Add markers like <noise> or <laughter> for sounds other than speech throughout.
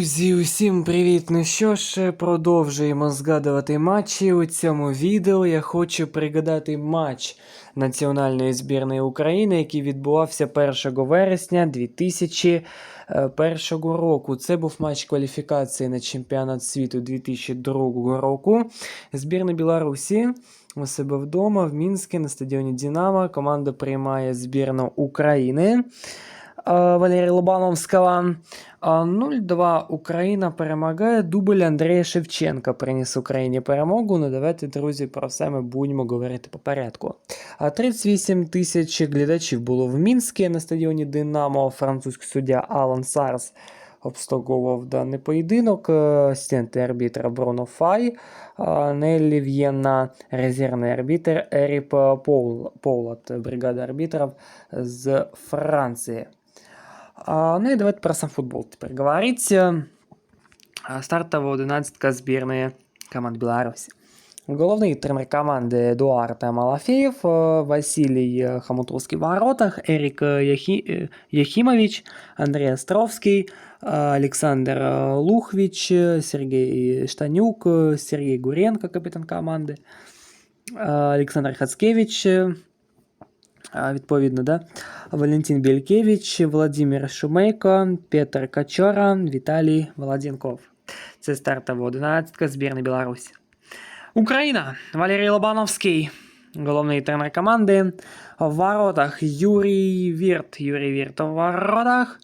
Друзі, усім привіт! Ну що ж, продовжуємо згадувати матчі. У цьому відео я хочу пригадати матч національної збірної України, який відбувався 1 вересня 2001 року. Це був матч кваліфікації на чемпіонат світу 2002 року. Збірна Білорусі у себе вдома в Мінську на стадіоні Динамо. Команда приймає збірну України. Е, Валерія Лобановського. А 0-2 Україна перемагає. Дубль Андрія Шевченка приніс Україні перемогу. Ну давайте, друзі, про все ми будемо говорити по порядку. 38 тисяч глядачів було в Мінську на стадіоні Динамо. Французький суддя Алан Сарс обстокував даний поєдинок. Е, Асистенти арбітра Бруно Фай, Неллі В'єнна, резервний арбітр Еріп Полат, бригада арбітрів з Франції. А, ну и давайте про сам футбол теперь говорить. А, Стартовая одиннадцатка сборной команд Беларуси. Головний тренер команди Эдуард Малафеев, э, Василий э, Хомутовский в воротах, Эрик э, Яхи- э, Яхимович, Андрей Островский, э, Александр э, Лухвич, э, Сергей Штанюк, э, Сергей Гуренко, капитан команди, э, Олександр Хацкевич, э, а, відповідно, да? Валентин Белькевич, Владимир Шумейко, Петр Качора, Віталій Володінков. Це стартова одинадцятка збірної Білорусі. Україна. Валерій Лобановський, головний тренер команди. В воротах Юрій Вірт. Юрій Вірт в воротах.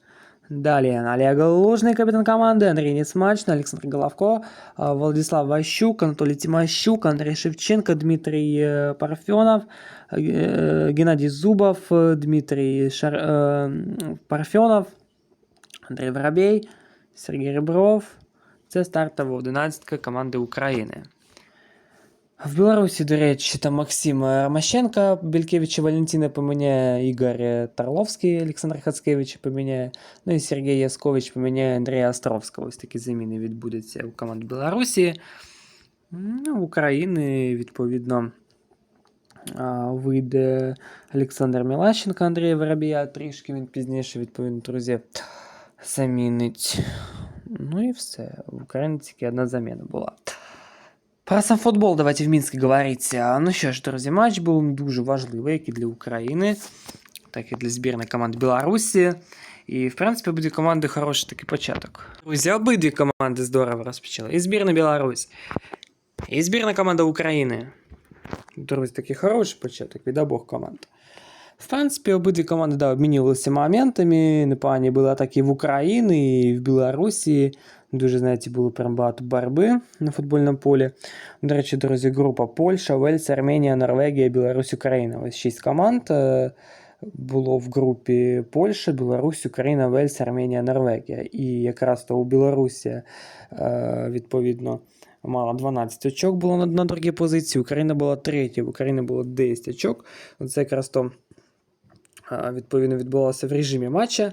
Далі Олег Лужний, капітан команди, Андрій Несмачний, Олександр Головко, Владислав Ващук, Анатолій Тимощук, Андрій Шевченко, Дмитрий е, Парфьонов, е, Зубов, е, Дмитрий Шар... Парфьонов, Андрій Воробей, Сергій Ребров. Це стартова одинадцятка команди України. В Білорусі, до речі, там Максим Ромащенко, Белькевича Валентина поміняє Ігор Тарловський, Олександр Хацкевич поміняє, ну і Сергій Яскович поміняє Андрія Островського. Ось такі заміни відбудуться у команд Білорусі. Ну, України, відповідно, вийде Олександр Мілащенко, Андрій Воробія, трішки він пізніше, відповідно, друзі, замінить. Ну і все. В Україні тільки одна заміна була. Про сам футбол давайте в Мінську говорити. А, Ну що ж, друзі, матч був дуже важливий, як і для України, так і для збірної команд Білорусі. І, в принципі, обидві команди хороший такий початок. Друзі, обидві команди здорово розпочали. І збірна Білорусь, і збірна команда України. Друзі, такий хороший початок від обох команд. В принципі, обидві команди да, обмінювалися моментами. Непогані були атаки в Україні і в Білорусі. Дуже, знаєте, було прям багато боротьби на футбольному полі. До речі, друзі, група Польща, Вельс, Арменія, Норвегія, Білорусь, Україна. Ось шість команд е, було в групі Польща, Білорусь, Україна, Вельс, Арменія, Норвегія. І якраз то у Білорусі, е, відповідно, мала 12 очок було на, на другій позиції. Україна була третя, в Україні було 10 очок. Це якраз то відповідно відбувалося в режимі матча.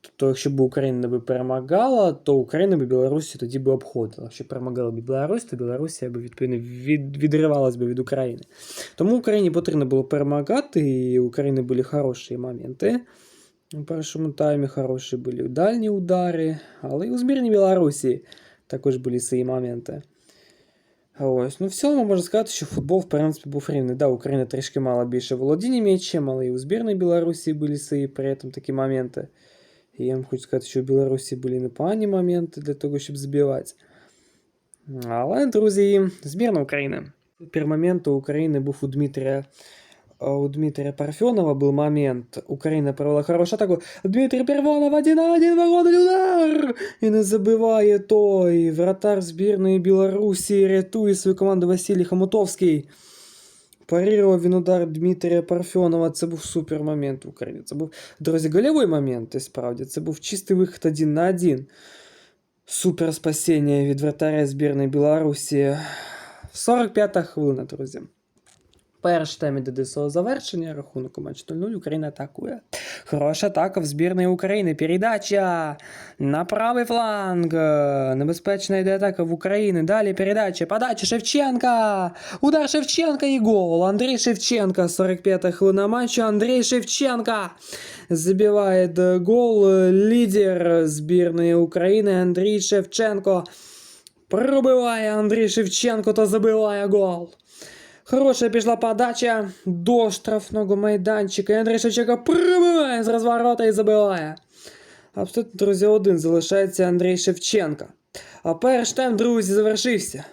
Тобто, якщо б Україна би перемагала, то Україна б Білорусі тоді би обходила. Якщо перемагала б Білорусь, то Білорусія б відповідно від, відривалась би від України. Тому Україні потрібно було перемагати, і у України були хороші моменти. У першому таймі хороші були дальні удари, але і у збірній Білорусі також були свої моменти. Ось, ну в цілому можна сказати, що футбол, в принципі, був рівний. Да, Україна трішки мала більше володіння м'ячем, але і у збірної Білорусі були свої при этом такі моменти. І я вам хочу сказати, що у Білорусі були непогані моменти для того, щоб забивати. Але, друзі, збірна України. Супермомент у України був у Дмитрія. У Дмитрия Парфенова был момент. Украина провела хорошую атаку. Дмитрий Первонов один на один вагонный удар! І не забиває той. Вратар збірної Білорусі рятує свою команду Василій Хомутовський. Парірував він удар Дмитрія Парфьонова. Це був супер момент в Україні. Це був, друзі, гольовий момент, і справді. Це був чистий вихід один на один. Супер спасіння від вратаря збірної Білорусі. 45-та хвилина, друзі. Перший тайм іде до свого завершення, рахунок у матч 0-0, Україна атакує. Хороша атака в збірної України. Передача на правий фланг. Небезпечна йде атака в Україні. Далі передача. Подача Шевченка. Удар Шевченка і гол. Андрій Шевченко. 45-та хвилина матчу. Андрій Шевченко забивает э, гол. Э, Лидер сборной Украины Андрій Шевченко. Пробиває Андрій Шевченко та забиває гол. Хороша пішла подача до штрафного майданчика. І Андрій Шевченко пробиває з розворота і забиває. Абсолютно, друзі, один залишається Андрій Шевченко. А перший тайм, друзі, завершився.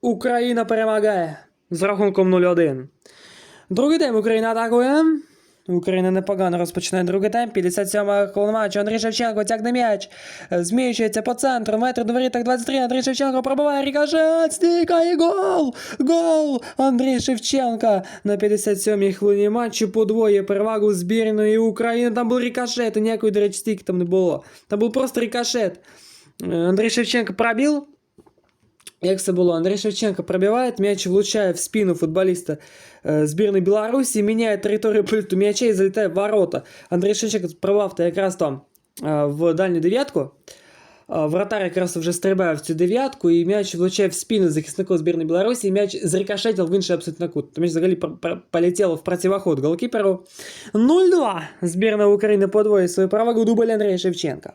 Україна перемагає з рахунком 0-1. Другий тайм Україна атакує. Україна непогано розпочинає другий тайм. 57 хвилина матчу. Андрій Шевченко тягне м'яч. Зміщується по центру. Метр до воріт, 23. Андрій Шевченко пробиває рикошет. Стікає гол! Гол! Андрій Шевченко на 57-й хвилині матчу подвоює перевагу збірної України. Там був рикошет, і ніякої, до речі, стійки там не було. Там був просто рикошет. Е, Андрій Шевченко пробив. Як це було? Андрій Шевченко пробиває, м'яч влучає в спину футболіста е, збірної Білорусі, міняє територію пульту м'яча і залітає в ворота. Андрій Шевченко пробив та якраз там е, в дальню дев'ятку. Е, Вратар якраз вже стрибає в цю дев'ятку, і м'яч влучає в спину захиснику збірної Білорусі, і м'яч зрикошетив в інший абсолютно кут. То м'яч взагалі полетів в противоход голкіперу. 0-2. Збірна України подвоює свою перевагу дубль Андрія Шевченка.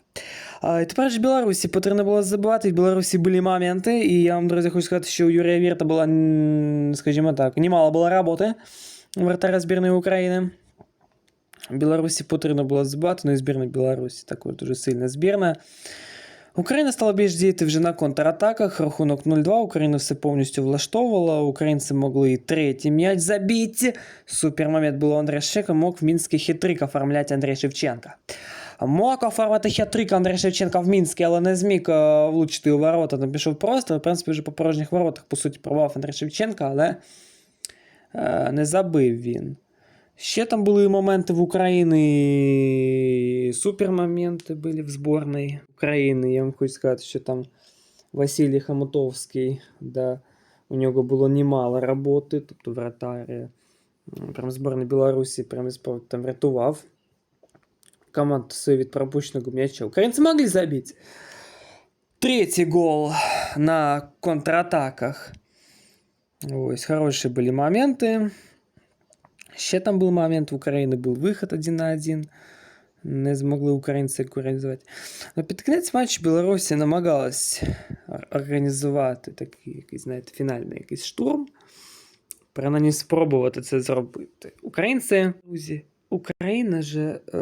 А, і тепер ж Білорусі потрібно було забувати. В Білорусі були моменти, і я вам, друзі, хочу сказати, що у Юрія Вірта була, м, скажімо так, немало було роботи у вратаря збірної України. Білорусі потрібно було забувати, ну і збірна Білорусі також дуже сильна збірна. Україна стала більш діяти вже на контратаках. Рахунок 0-2. Україна все повністю влаштовувала. Українці могли і третій м'яч забити. Супермомент був у Андрія Шевченка. Мог в Мінський хитрик оформляти Андрій Шевченка. Мог оформити хитрик Андрій Шевченка в Мінській, але не зміг е, влучити у ворота. Там пішов просто. В принципі, вже по порожніх воротах, по суті, пробував Андрій Шевченка, але е, не забив він. Ще там були моменти в Україні, супермоменти були в зборній України. Я вам хочу сказати, що там Василій Хамутовський, да, у нього було немало роботи, тобто вратарі. Прям зборної Білорусі прям там врятував команду свою від пропущеного м'яча. Українці могли забити. Третій гол на контратаках. Ось, хороші були моменти. Ще там був момент, в Україні був вихід один на один. Не змогли українці організувати. Но під кінець матчу Білорусі намагалась ор- організувати такий якийсь, знаєте, фінальний якийсь штурм. Принаймні спробувати це зробити. Українці, друзі, Україна же е,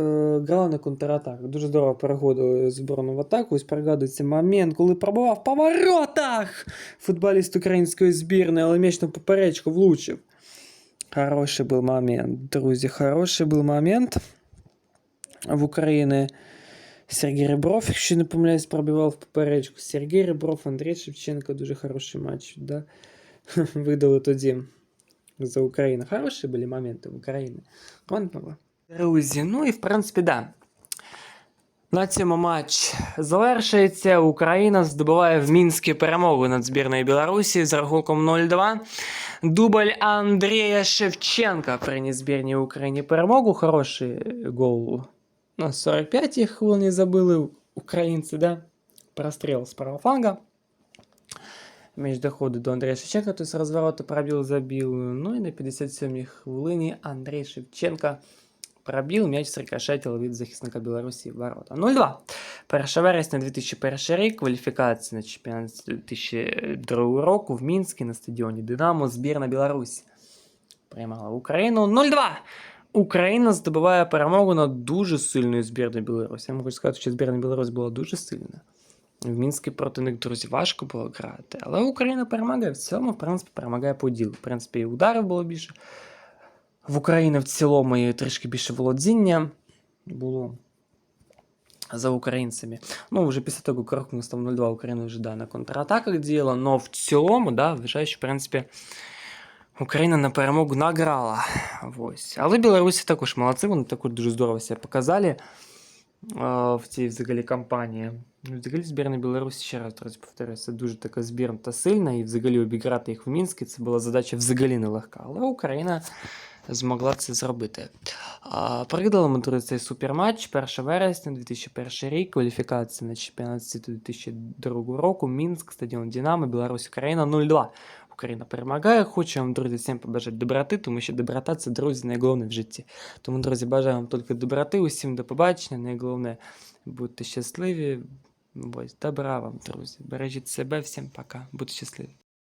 грала на контратаках. Дуже здорово переходили зборну в атаку. Ось пригадується момент, коли пробував по воротах футболіст української збірної, але м'яч на поперечку влучив. Хороший был момент, друзі, хороший был момент. В Україні Сергій Ребров, якщо не помиляюсь, пробивав в поперечку. Сергій Ребров, Андрій Шевченко, дуже хороший матч. Да? <laughs> Видали тоді за Україну. Хороші були моменти в Україні. Ладно. Друзі, ну і в принципі, да. На цьому матч завершується. Україна здобуває в Мінській перемогу над збірною Білорусі з рахунком 0-2. Дубль Андрія Шевченка приніс збірній Україні перемогу. Хороший гол на 45-й хвилині забили українці, да? Простріл з правого фланга. Між доходить до Андрія Шевченка, то з розворота пробіл забив. Ну і на 57-й хвилині Андрій Шевченка пробіл, м'яч срикошетив від захисника Білорусі ворота. 0-2. 1 вересня 2001 рік, кваліфікація на чемпіонат 2002 року в Мінську на стадіоні Динамо, збірна Білорусі. Приймала Україну 0-2. Україна здобуває перемогу над дуже сильною збірною Білорусі. Я можу сказати, що збірна Білорусі була дуже сильна. В Мінській проти них, друзі, важко було грати. Але Україна перемагає в цілому, в принципі, перемагає по ділу. В принципі, і ударів було більше. В Україні в цілому і трішки більше володіння було за українцями. Ну, вже після того, рахунок став 0-2, Україна вже да, на контратаках діяла, але в цілому, да, вважаю, що в принципі Україна на перемогу награла. Ось. Але білорусі також молодці, вони також дуже здорово себе показали в цій взагалі кампанії. Ну, Взагалі збірна Білорусі, ще раз друзі, повторюю, це дуже така збірна та сильна, і взагалі обіграти їх в Мінську це була задача взагалі нелегка. Але Україна змогла це зробити. Друзі, цей суперматч 1 вересня 2001 рік, кваліфікація на чемпіонат світу 2002 року, Мінськ, стадіон Динамо, Білорусь, Україна 0-2. Україна перемагає. Хочу вам, друзі, всім побажати доброти, тому що доброта це, друзі, найголовніше в житті. Тому, друзі, бажаю вам тільки доброти, усім до побачення. Найголовне будьте щасливі. Ось, добра вам, друзі. Бережіть себе, всім пока. Будьте щасливі.